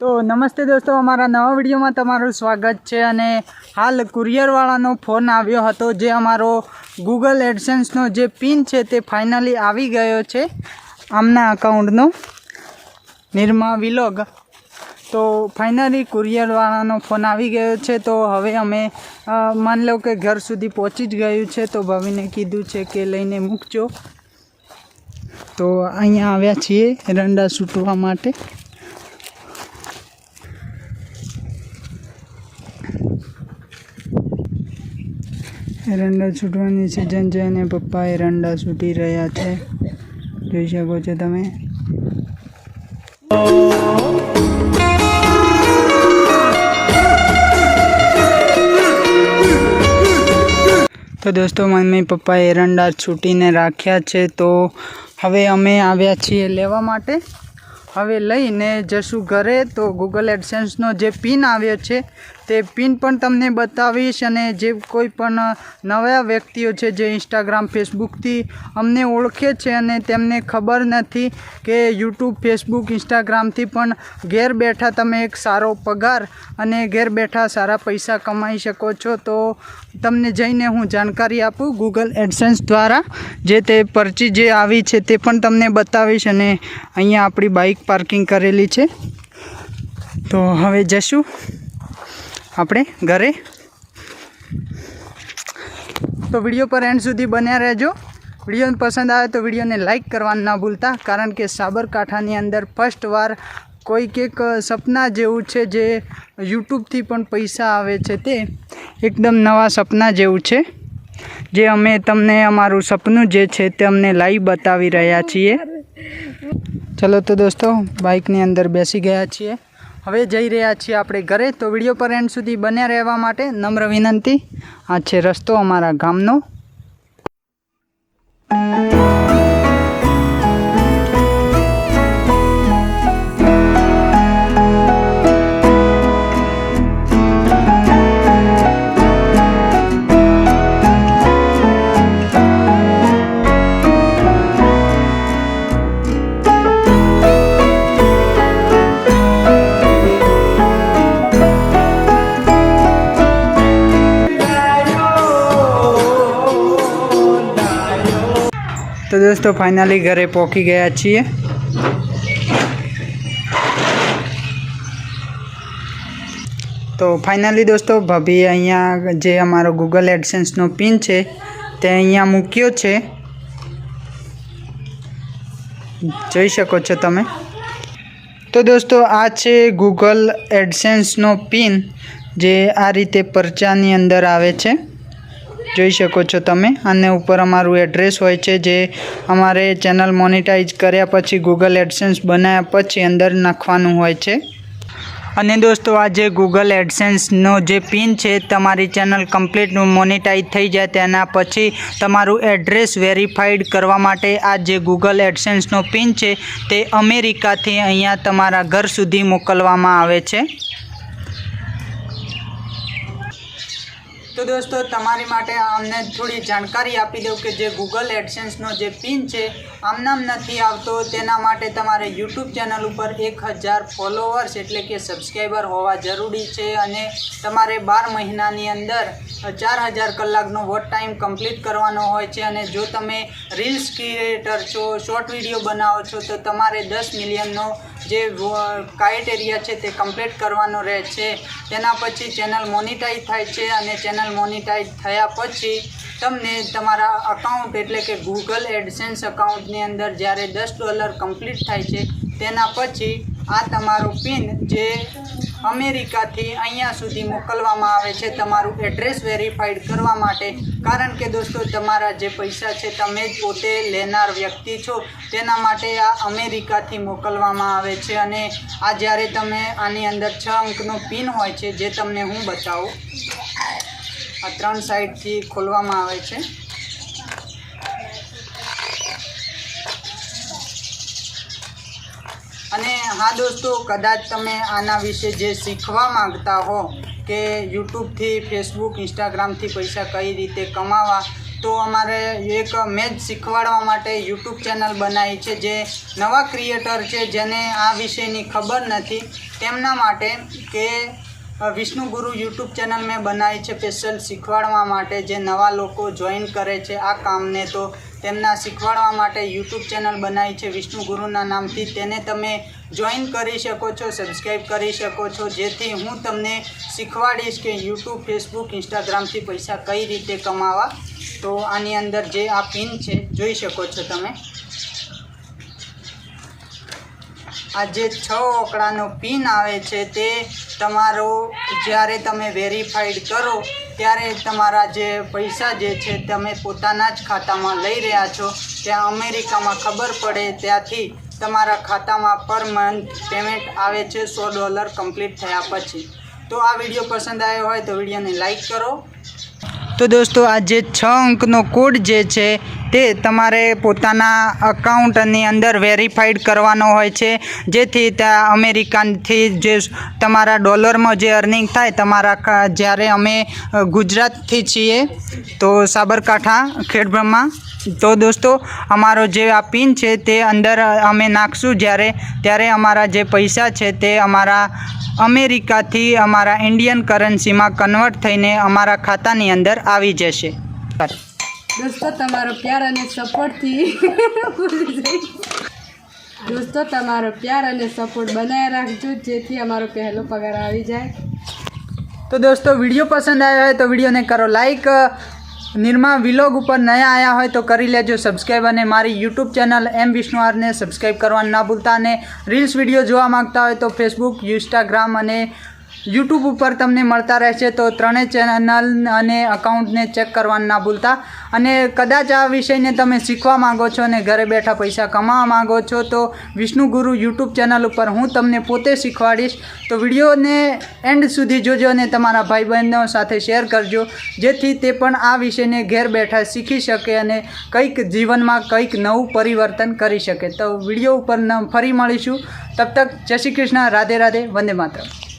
તો નમસ્તે દોસ્તો, અમારા નવા વિડીયોમાં તમારું સ્વાગત છે અને હાલ કુરિયરવાળાનો ફોન આવ્યો હતો જે અમારો ગૂગલ એડસન્સનો જે પિન છે તે ફાઇનલી આવી ગયો છે આમના અકાઉન્ટનો નિર્મા વિલોગ. તો ફાઇનલી કુરિયરવાળાનો ફોન આવી ગયો છે, તો હવે અમે માન લો કે ઘર સુધી પહોંચી જ ગયું છે, તો ભવીને કીધું છે કે લઈને મૂકજો. તો અહીંયા આવ્યા છીએ રંડા સૂટવા માટે. એરંડા છૂટવાની સિઝન છે અને પપ્પા એરંડા છૂટી રહ્યા છે. જોઈ શકો છો તમે. તો દોસ્તો, મમ્મી પપ્પાએ એરંડા છૂટીને રાખ્યા છે, તો હવે અમે આવ્યા છીએ લેવા માટે. હવે લઈને જશું ઘરે, તો ગૂગલ એડસેન્સનો જે પિન આવ્યો છે તે પિન પણ તમને બતાવીશ અને જે કોઈ પણ નવા વ્યક્તિઓ છે જે ઇન્સ્ટાગ્રામ ફેસબુકથી અમને ઓળખે છે અને તેમને ખબર નથી કે યુટ્યુબ ફેસબુક ઇન્સ્ટાગ્રામથી પણ ઘેર બેઠા તમે એક સારો પગાર અને ઘેર બેઠા સારા પૈસા કમાઈ શકો છો. તો તમને જઈને હું જાણકારી આપું ગૂગલ એડસન્સ દ્વારા જે તે પરચી જે આવી છે તે પણ તમને બતાવીશ અને અહીંયા આપણી બાઇક પાર્કિંગ કરેલી છે. તો હવે જશું. આપણે ઘરે. તો વીડિયો પર એન્ડ સુધી બન્યા રહેજો. વીડિયો પસંદ આવે તો વિડીયોને લાઇક કરવાનું ના ભૂલતા, કારણ કે સાબરકાંઠાની અંદર ફર્સ્ટ વાર કોઈક એક સપના જેવું છે જે યુટ્યુબથી પણ પૈસા આવે છે તે એકદમ નવા સપના જેવું છે. જે અમે તમને અમારું સપનું જે છે તે અમને લાઈવ બતાવી રહ્યા છીએ. ચલો તો દોસ્તો બાઇકની અંદર બેસી ગયા છીએ. હવે જઈ રહ્યા છીએ આપણે ઘરે. તો વીડિયો પર એન્ડ સુધી બન્યા રહેવા માટે નમ્ર વિનંતી. આ છે રસ્તો અમારા ગામનો. દોસ્તો ફાઇનલી ઘરે પહોંચી ગયા છીએ. તો ફાઇનલી દોસ્તો, ભાભી અહીંયા જે અમારો ગૂગલ એડસન્સનો પિન છે, તે અહીંયા મૂક્યો છે. જોઈ શકો છો તમે. તો દોસ્તો, આ છે ગૂગલ એડસેન્સનો પિન, જે આ રીતે પરચાની અંદર આવે છે. જોઈ શકો છો તમે. અને ઉપર અમારું એડ્રેસ હોય છે જે અમારે ચેનલ મોનિટાઈઝ કર્યા પછી ગૂગલ એડસેન્સ બનાવ્યા પછી અંદર નાખવાનું હોય છે. અને દોસ્તો, આ જે ગૂગલ એડસેન્સનો જે પિન છે, તમારી ચેનલ કમ્પ્લીટ મોનિટાઈઝ થઈ જાય તેના પછી તમારું એડ્રેસ વેરીફાઈડ કરવા માટે આ જે ગૂગલ એડસેન્સનો પિન છે, તે અમેરિકાથી અહીંયા તમારા ઘર સુધી મોકલવામાં આવે છે. તો દોસ્તો, તમારી માટે અમને થોડી જાણકારી આપી દઉં કે જે ગૂગલ એડસેન્સનો જે પિન છે, આમનામ નથી આવતો. તેના માટે તમારે યુટ્યુબ ચેનલ ઉપર એક હજાર ફોલોવર્સ એટલે કે સબસ્ક્રાઈબર હોવા જરૂરી છે અને તમારે બાર મહિનાની અંદર ચાર હજાર કલાકનો વોટ ટાઈમ કમ્પ્લીટ કરવાનો હોય છે અને જો તમે રીલ્સ ક્રિએટર છો શોર્ટ વીડિયો બનાવો છો, તો તમારે દસ મિલિયનનો જે ક્રાઇટેરિયા છે તે કમ્પ્લીટ કરવાનો રહે છે. તેના પછી ચેનલ મોનિટાઈઝ થાય છે અને ચેનલ મોનિટાઈઝ થયા પછી તમને તમારા અકાઉન્ટ એટલે કે ગૂગલ એડસેન્સ અકાઉન્ટની અંદર જ્યારે દસ ડોલર કમ્પ્લીટ થાય છે, તેના પછી આ તમારો પિન જે અમેરિકાથી અહીંયા સુધી મોકલવામાં આવે છે, તમારું એડ્રેસ વેરીફાઈડ કરવા માટે. કારણ કે દોસ્તો, તમારા જે પૈસા છે, તમે જ પોતે લેનાર વ્યક્તિ છો. તેના માટે આ અમેરિકાથી મોકલવામાં આવે છે અને આ જ્યારે તમે આની અંદર છ અંકનો પિન હોય છે, જે તમને હું બતાવું. આ ત્રણ સાઈડથી ખોલવામાં આવે છે અને હા દોસ્તો, કદાચ તમે આના વિશે જે શીખવા માંગતા હો કે યુટ્યુબથી, ફેસબુક, ઇન્સ્ટાગ્રામથી પૈસા કઈ રીતે કમાવા, તો અમારે એક મેં જ શીખવાડવા માટે યુટ્યુબ ચેનલ બનાવી છે જે નવા ક્રિએટર છે જેને આ વિષયની ખબર નથી. તેમના માટે કે વિષ્ણુગુરુ વિષ્ણુ ગુરુ યુટ્યુબ ચેનલ મેં બનાવી છે સ્પેશિયલ શીખવાડવા માટે જે નવા લોકો જોઈન કરે છે આ કામને, તો તેમના શીખવાડવા માટે યુટ્યુબ ચેનલ બનાવી છે વિષ્ણુ ગુરુના નામથી. તેને તમે જોઈન કરી શકો છો સબસ્ક્રાઈબ કરી શકો છો, જેથી હું તમને શીખવાડીશ કે યુટ્યુબ, ફેસબુક, ઇન્સ્ટાગ્રામથી પૈસા કઈ રીતે કમાવા. તો આની અંદર જે આ પિન છે, જોઈ શકો છો તમે. આ જે છ ઓકડાનો પિન આવે છે, તે તમારો જ્યારે તમે વેરીફાઈડ કરો ત્યારે તમારા જે પૈસા જે છે તમે પોતાના જ ખાતામાં લઈ રહ્યા છો. ત્યાં અમેરિકામાં ખબર પડે ત્યાંથી તમારા ખાતામાં પર મંથ પેમેન્ટ આવે છે સો ડોલર કમ્પ્લીટ થયા પછી. તો આ વીડિયો પસંદ આવ્યો હોય તો વિડીયોને લાઈક કરો તો દોસ્તો, આ જે છ અંકનો કોડ જે છે, તે તમારે પોતાના અકાઉન્ટની અંદર વેરીફાઈડ કરવાનો હોય છે. જેથી ત્યાં અમેરિકાથી જે તમારા ડોલરમાં જે અર્નિંગ થાય, તમારા જ્યારે અમે ગુજરાતથી છીએ, તો સાબરકાંઠા, ખેડબ્રહ્મા. તો દોસ્તો, અમારો જે આ પિન છે, તે અંદર અમે નાખશું. જ્યારે, ત્યારે અમારા જે પૈસા છે, તે અમારા અમેરિકાથી અમારા ઇન્ડિયન કરન્સીમાં કન્વર્ટ થઈને અમારા ખાતાની અંદર આવી જશે. દોસ્તો તમારો પ્યાર અને સપોર્ટથી દોસ્તો તમારો પ્યાર અને સપોર્ટ બનાવી રાખજો જેથી અમારો પહેલો પગાર આવી જાય. તો દોસ્તો વીડિયો પસંદ આવ્યો હોય તો વિડીયોને કરો લાઈક નિર્મા વિલોગ ઉપર નયા આવ્યા હોય તો કરી લેજો સબસ્ક્રાઈબ અને મારી યુટ્યુબ ચેનલ એમ વિષ્ણુ આરને સબસ્ક્રાઈબ કરવાનું ના ભૂલતા અને રીલ્સ વીડિયો જોવા માંગતા હોય તો ફેસબુક ઇન્સ્ટાગ્રામ અને યુટ્યુબ ઉપર તમને મળતા રહેશે તો ત્રણેય ચેનલ અને અકાઉન્ટને ચેક કરવાનું ના ભૂલતા. અને કદાચ આ વિષયને તમે શીખવા માંગો છો અને ઘરે બેઠા પૈસા કમાવા માંગો છો, તો વિષ્ણુ ગુરુ યુટ્યુબ ચેનલ ઉપર હું તમને પોતે શીખવાડીશ. તો વિડીયોને એન્ડ સુધી જોજો અને તમારા ભાઈ બહેનો સાથે શેર કરજો, જેથી તે પણ આ વિષયને ઘેર બેઠા શીખી શકે અને કંઈક જીવનમાં કંઈક નવું પરિવર્તન કરી શકે. તો વીડિયો ઉપર ફરી મળીશું. તબ તક જય શ્રી કૃષ્ણ, રાધે રાધે, વંદે માતરમ.